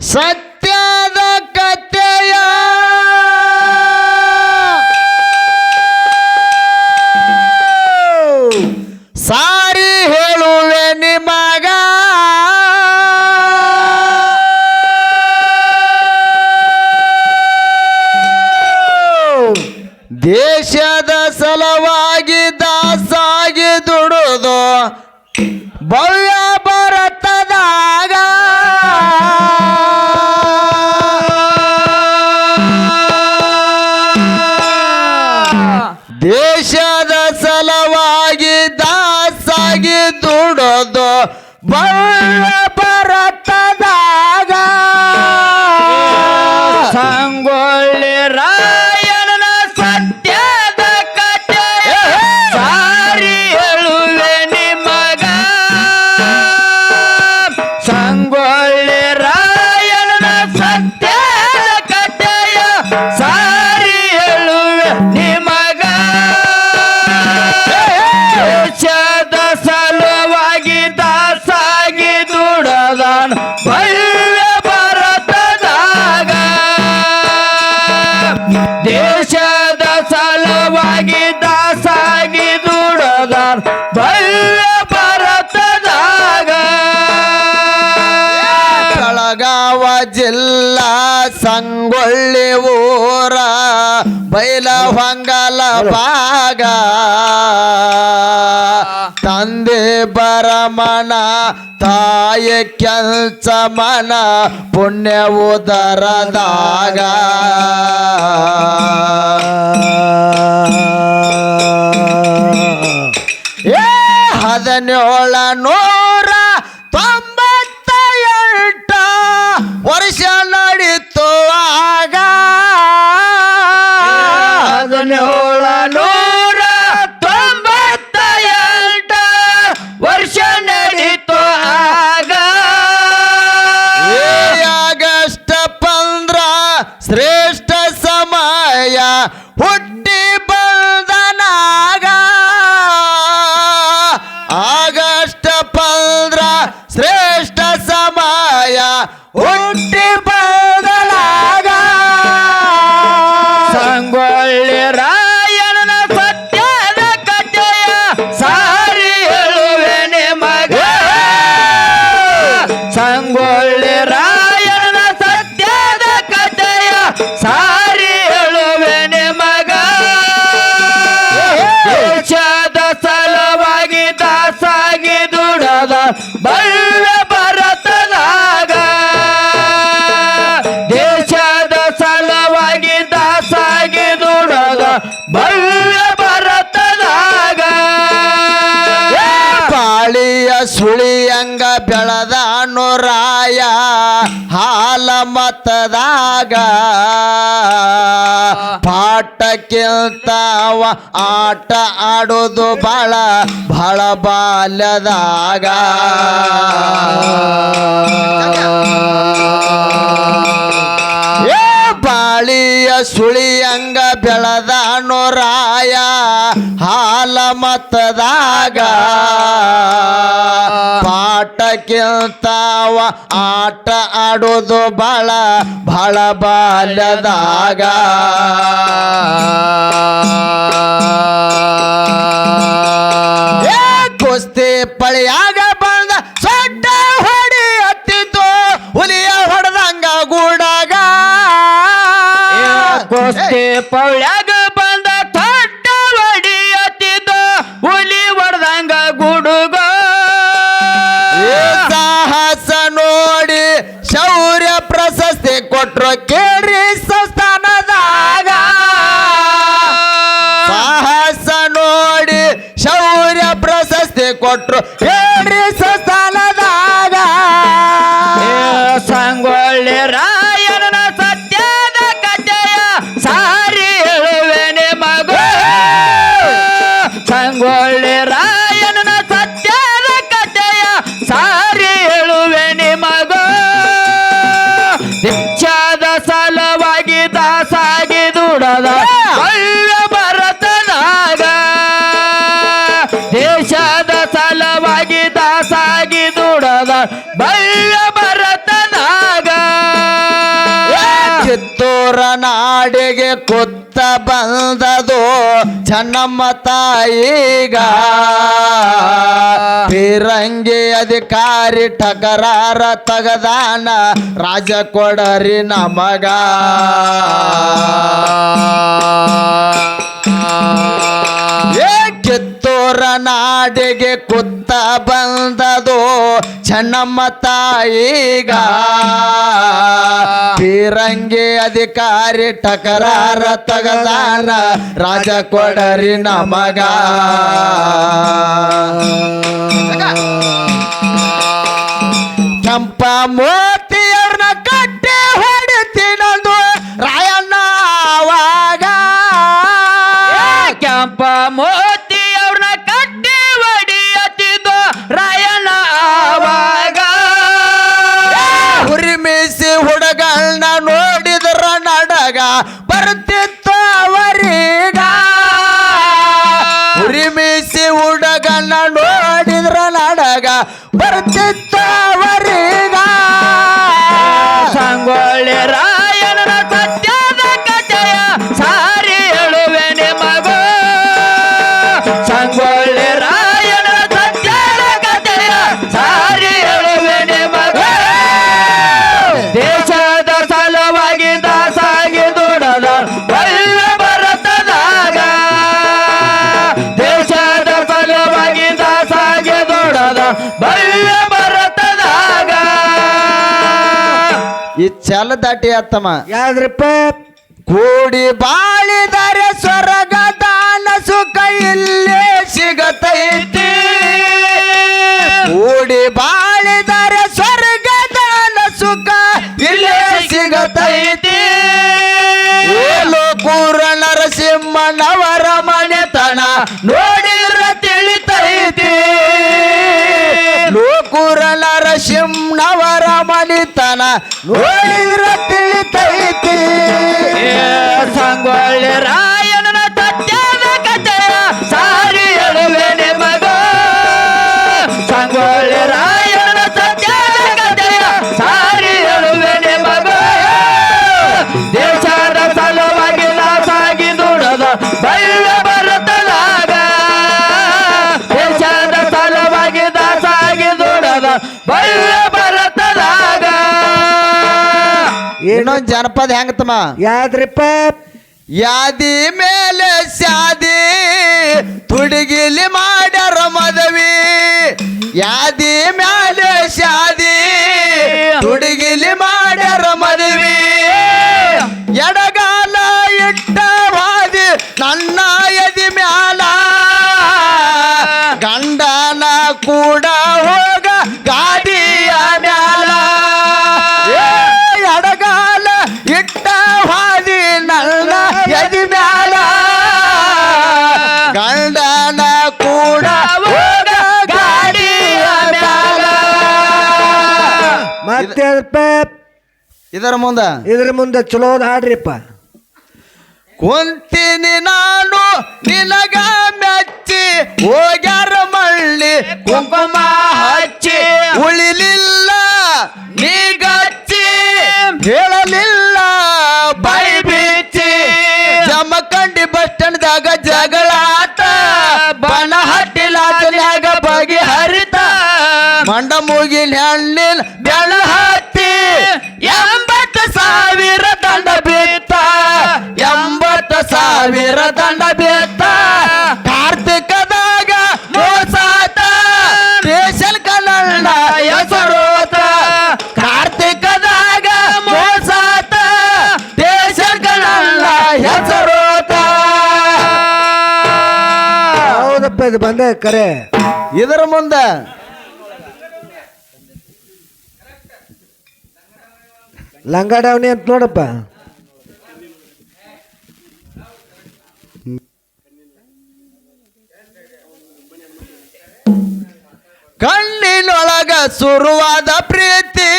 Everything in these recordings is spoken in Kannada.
ಸತ್ಯದ ಭವ್ಯ ಜಿಲ್ಲಾ ಸಂಗೊಳ್ಳಿ ಊರ ಬೈಲಹೊಂಗಲ ಭಾಗ. ತಂದೆ ಬರಮಣ ತಾಯ ಕೆಲ್ಸ ಮನ ಪುಣ್ಯ ಉದರದಾಗ. ಏ Oi! ಭವ್ಯ ಭರತದಾಗ ಪಾಳಿಯ ಸುಳಿಯಂಗ ಬೆಳದ ರಾಯ ಹಾಲ ಮತದಾಗ ಪಾಠಕ್ಕಿಂತವ ಆಟ ಆಡೋದು ಬಾಳ ಬಹಳ ಬಾಲ್ಯದಾಗ. ಏ ಬಾಳಿಯ ಸುಳಿಯಂಗ ಬೆಳದ ನೋರಾಯ ಹಾಲ ಮತದಾಗ ಕೇಳ್ತಾವ ಆಟ ಆಡೋದು ಬಾಳ ಬಾಳ ಬಾಲ್ಯದಾಗ. ಕುಸ್ತಿ ಪಳಿಯಾಗ ಕುಸ್ತಿ ಪೌಳ್ಯಾಗ ಬಂದ ತೊಟ್ಟ ಹೊಡಿಯತ್ತಿದ್ದ ಹುಲಿ ಹೊಡ್ದಂಗ ಗುಡುಗ. ಸಾಹಸ ನೋಡಿ ಶೌರ್ಯ ಪ್ರಶಸ್ತಿ ಕೊಟ್ರು ಕೇಳಿ ಸಂಸ್ಥಾನದಾಗ. ಸಾಹಸ ನೋಡಿ ಶೌರ್ಯ ಪ್ರಶಸ್ತಿ ಕೊಟ್ರು ಸಲುವಾಗಿ ಭರತನಾಗ ಕಿತ್ತೂರ ನಾಡಿಗೆ ಕೊತ್ತ ಬಂದದು ಚೆನ್ನಮ್ಮ ತಾಯಿಗ. ಫಿರಂಗಿ ಅಧಿಕಾರಿ ಟಕರಾರ ತಗದಾನ ರಾಜ ಕೊಡರಿ ನಮಗ. ಕಿತ್ತೂರ ನಾಡಿಗೆ ಕುತ್ತ ಬಂದದು ಚೆನ್ನಮ್ಮ ತಾಯಿಗ. ಬೀರಂಗಿ ಅಧಿಕಾರಿ ಟಕರಾರ ತಗದಾನ ರಾಜ ಕೊಡರಿ ನಮಗ. ಕೆಂಪ ಮೋತಿಯವ್ರನ್ನ ಹುಡುಗನ್ನ ನೋಡಿದ್ರ ನಡಗ ಬರ್ತಿತ್ತು ಚಲ ದಾಟಿ ಅತ್ತಮ್ಮ ಯಾವ್ದ್ರಪ್ಪ? ಕೂಡಿ ಬಾಳಿದರೆ ಸ್ವರ್ಗ ದಾನ ಸುಖ ಇಲ್ಲೇ ಸಿಗತೈತಿ. ಕೂಡಿ ಬಾಳಿದರೆ ಸ್ವರ್ಗ ದಾನ ಸುಖ ಇಲ್ಲೇ ಸಿಗತೈತಿ. ಲೋಕೂರ ನರಸಿಂಹನವರ ಮನೆತನ ನೋಡಿದ್ರ ಮನೆತನ ನೋಡಿದ್ರ ಇನ್ನೊಂದ್ ಜನಪದ ಹೆಂಗತಮ್ಮ ಯಾದ್ರಿಪ್ಪ? ಯಾದಿ ಮೇಲೆ ಶಾದಿ ತುಡುಗಿಲಿ ಮಾಡ್ಯಾರ ಮದವಿ. ಯಾದಿ ಮೇಲೆ ಶಾದಿ ಇದರ ಮುಂದ? ಇದ್ರ ಮುಂದೆ ಚಲೋ ಹಾಡ್ರಿಪ್ಪ. ಕುಂತೀನಿ ನಾನು ನಿನಗ ಮೆಚ್ಚಿ ಹೋಗ್ಯಾರ ಮಳ್ಳಿ ಕುಂಕುಮ ಹಚ್ಚಿ ಉಳಿಲಿಲ್ಲ ನೀಗಚ್ಚಿ ಹೇಳಲಿಲ್ಲ ಬೈ ಬೀಚಿ. ಜಮಖಂಡಿ ಬಸ್ ಸ್ಟ್ಯಾಂಡ್ದಾಗ ಜಗಳಾತ ಬಣ ಹಟ್ಟಿಲ್ಲ ಬಗೆ ಹರಿತ ಮಂಡ ಮುಗಿಲ್ ಇದು ಬಂದ ಕರೆ. ಇದರ ಮುಂದ. ಲಂಗಾಡವಣಿ ಅಂತ ನೋಡಪ್ಪ. ಕಣ್ಣಿನೊಳಗ ಸುರುವಾದ ಪ್ರೀತಿ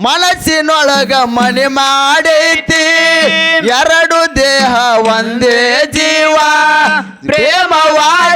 ಮನಸ್ಸಿನೊಳಗ ಮನೆ ಮಾಡೈತಿ. ಎರಡು ದೇಹ ಒಂದೇ ಜೀವ.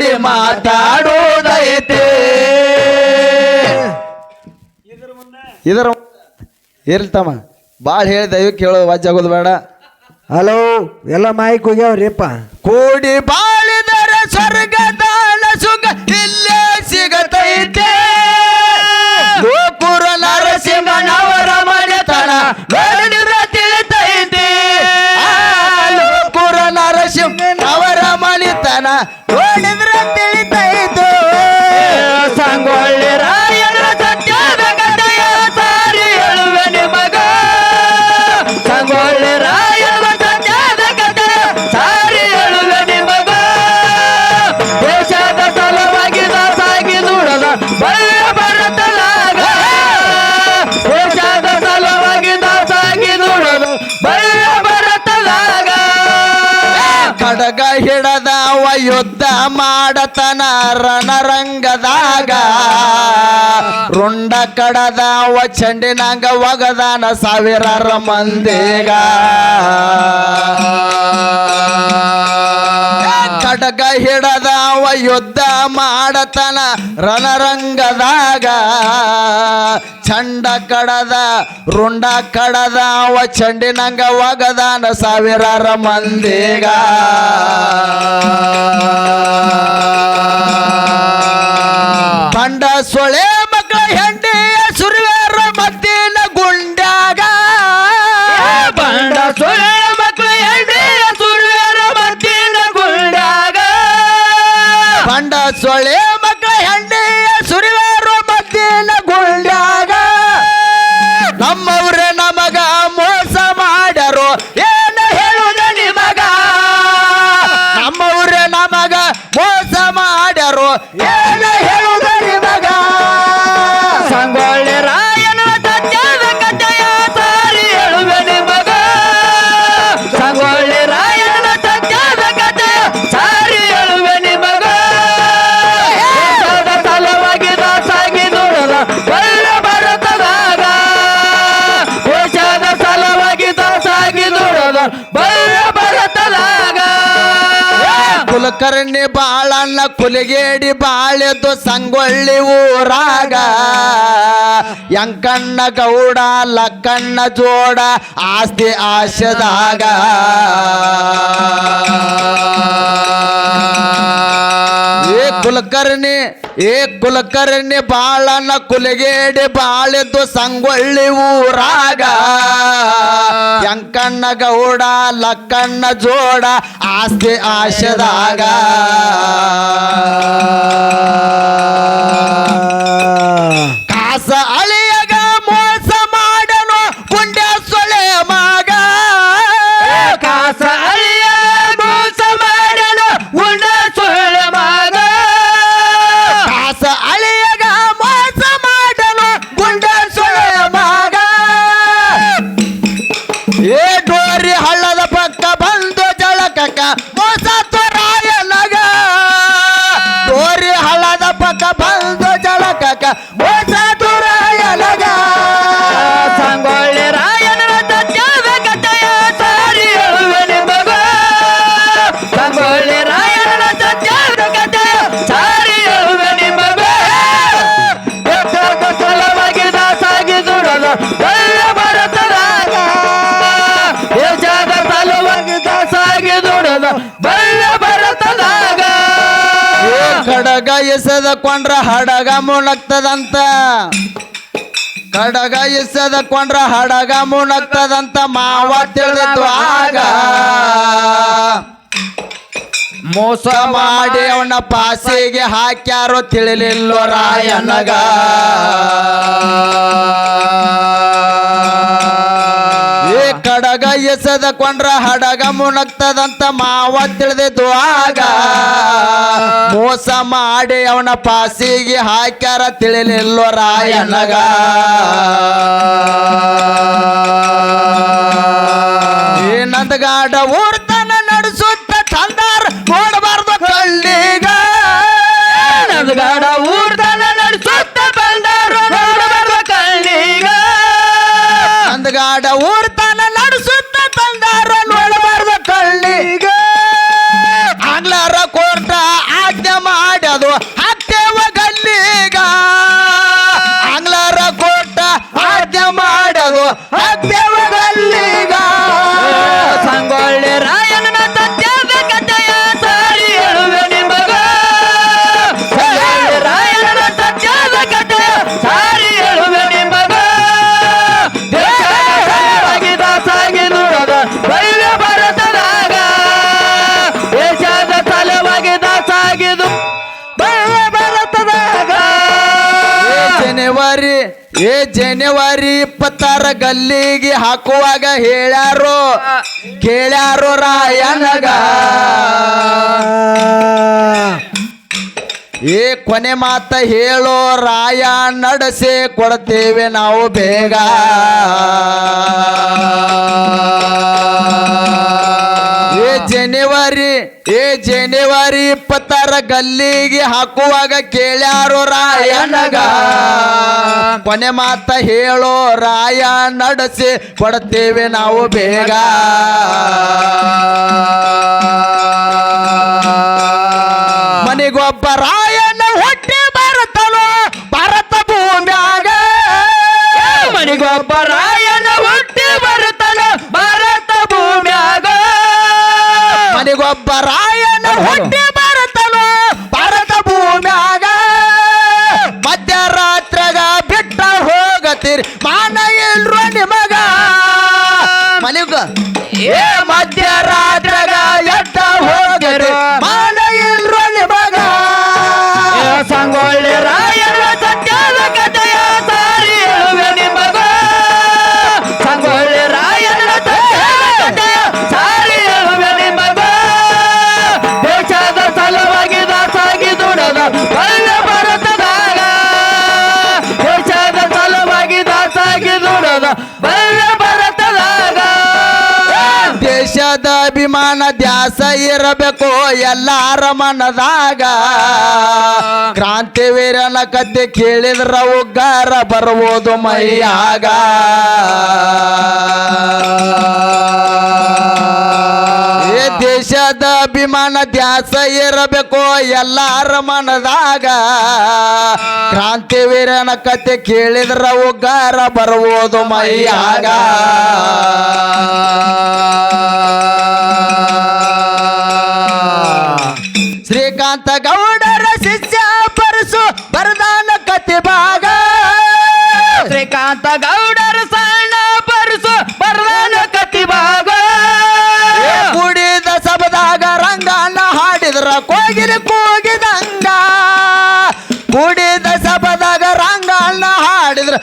ನಿನ್ನ ಮಾತಾಡೋದೈತೆ. ಇದರ ಇರ್ತಮ್ಮ ಭಾಳ ಹೇಳಿ ಇವ್ ಕೇಳೋ ವಾಜ್ಯಾಗೋದು ಬೇಡ. ಹಲೋ ಎಲ್ಲ ಮಾಯಿಕ್ ಹೋಗ್ಯಾವ್ರಿಪ್ಪ. ಕೂಡಿ ಬಾಳಿದರೆ ಖಡ್ಗ ಹಿಡದವ ಯುದ್ಧ ಮಾಡತನ ರಣರಂಗದಾಗ. ರುಂಡ ಕಡದವ ಚಂಡಿನಂಗ ಒಗದಾನ ಸಾವಿರಾರ ಮಂದಿಗ. ಖಡ್ಗ ಹಿಡದವ ಯುದ್ಧ ಮಾಡತನ ರಣರಂಗದಾಗ. ಚಂಡ ಕಡದ, ರುಂಡ ಕಡದವ, ಚಂಡಿನಂಗ ಒಗದಾನ ಸಾವಿರಾರ ಮಂದಿಗ. ಸೊಳೆ ಮಕ್ಕಳ ಹೆಂಡಿಯ ನಮಗ ಮೋಸ ಮಾಡ್ಯಾರೋ ಕುಲಕರ್ಣಿ ಬಾಳನ್ನ ಕುಲಿಗೇಡಿ ಬಾಳೆದು ಸಂಗೊಳ್ಳಿ ಊರಾಗ. ಯಂಕಣ್ಣ ಗೌಡ ಲಕ್ಕಣ್ಣ ಜೋಡ ಆಸ್ತಿ ಆಶದಾಗ. ಏ ಕುಲಕರ್ಣಿ ಏ ಕುಲಕರ್ಣಿ ಬಾಳನ ಕುಲಗೇಡಿ ಬಾಳೆದ್ದು ಸಂಗೊಳ್ಳಿ ಊರಾಗ. ಯಂಕಣ್ಣ ಗೌಡ, ಲಕ್ಕಣ್ಣ ಜೋಡ, ಆಸ್ತಿ ಆಶದಾಗ. ಕಾಸ ಅಳಿಯಗ ಕಡಗ ಎಸೆದ ಕೊಂಡ್ರ ಹಡಗ ಮುಣಕ್ತದಂತ ಕಡಗ ಎಸದ ಕೊಂಡ್ರ ಹಡಗ ಮುಣಕ್ತದಂತ ಮಾವ ತಿಳಿದು ಮೋಸ ಮಾಡಿ ಅವನ ಪಾಸಿಗೆ ಹಾಕ್ಯಾರೋ ತಿಳಿಲಿಲ್ಲೋ ರಾಯನಗ. ಏ ಕಡಗ ಎಸೆದ ಕೊಂಡ್ರ ಹಡಗ ಮುಣಗ್ತದಂತ ಮಾವ ತಿಳಿದಿದ್ದು ಆಗ. ಮೋಸ ಮಾಡಿ ಅವನ ಪಾಸಿಗೆ ಹಾಕ್ಯಾರ ತಿಳಿಲಿಲ್ಲೋ ರಾಯನಗ. ಏ ನಾಡ ಊರ್ತಾನ ನಡೆಸುತ್ತ ತಂದಾರ ನೋಡಬಾರ್ದ ಕಳ್ಳಿಗ ಆಂಗ್ಲರ ಕೋರ್ಟ ಆಜ್ಞೆ ಮಾಡದು, ಹತ್ತೇವ ಗಲ್ಲಿಗ. ಆಂಗ್ಲರ ಕೋರ್ಟ ಆಜ್ಞೆ ಮಾಡ್ಯದು ಏ ಜನವರಿ ಇಪ್ಪತ್ತಾರ ಗಲ್ಲಿಗೆ ಹಾಕುವಾಗ ಹೇಳ್ಯಾರೋ, ಕೇಳ್ಯಾರೋ ರಾಯನಗ. ಏ ಕೊನೆ ಮಾತ ಹೇಳೋ ರಾಯ ನಡೆಸಿ ಕೊಡ್ತೇವೆ ನಾವು ಬೇಗ. ಏ ಜನವರಿ ಏ ಜನವರಿ ಇಪ್ಪತ್ತಾರ ಗಲ್ಲಿಗೆ ಹಾಕುವಾಗ ಕೇಳ್ಯಾರೋ ರಾಯನಗ. ಕೊನೆ ಮಾತ ಹೇಳೋ ರಾಯ ನಡೆಸಿ ಕೊಡ್ತೇವೆ ನಾವು ಬೇಗ. ಮನೆಗೊಬ್ಬ ರಾಯನ ಅಭಿಮಾನ ದ್ಯಾಸ ಇರಬೇಕು ಎಲ್ಲಾರ ಮನದಾಗ ಕ್ರಾಂತಿವೀರನ ಕತೆ ಕೇಳಿದ್ರ ಉಗ್ಗಾರ ಬರುವುದು ಮೈಯಾಗ. ದೇಶದ ಅಭಿಮಾನ ದ್ಯಾಸ ಇರಬೇಕು ಎಲ್ಲಾರ ಮನದಾಗ ಕ್ರಾಂತಿವೀರನ ಕತೆ ಕೇಳಿದ್ರ ಉಗ್ಗಾರ ಬರುವುದು ಮೈಯಾಗ. ಶ್ರೀಕಾಂತ ಗೌಡರ ಶಿಷ್ಯ ಪರಸು ಬರದಾನ ಕತೆ ಭಾಗ. ಶ್ರೀಕಾಂತ ಗೌಡರ ಸಣ್ಣ ಪರಸು ಬರದಾನ ಕತೆ ಭಾಗ. ಕುಡಿದ ಸಬದಾಗ ರಂಗನ ಹಾಡಿದ್ರ ಕೋಗಿಲಿ ಕೂಗಿದಂಗ. ಕುಡಿದ ಸಬದಾಗ ರಂಗನ ಹಾಡಿದ್ರ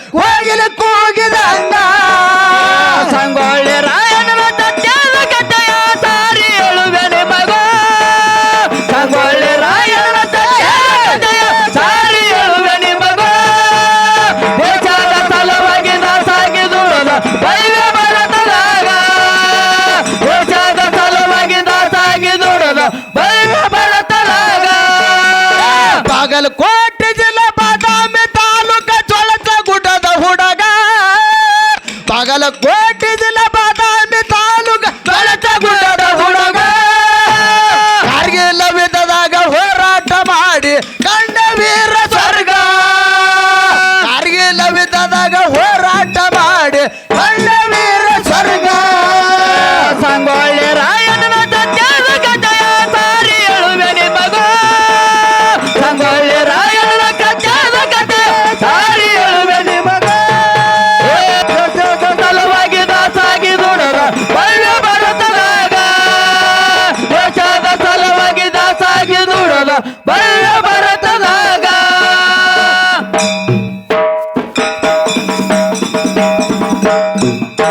ಕಂಡ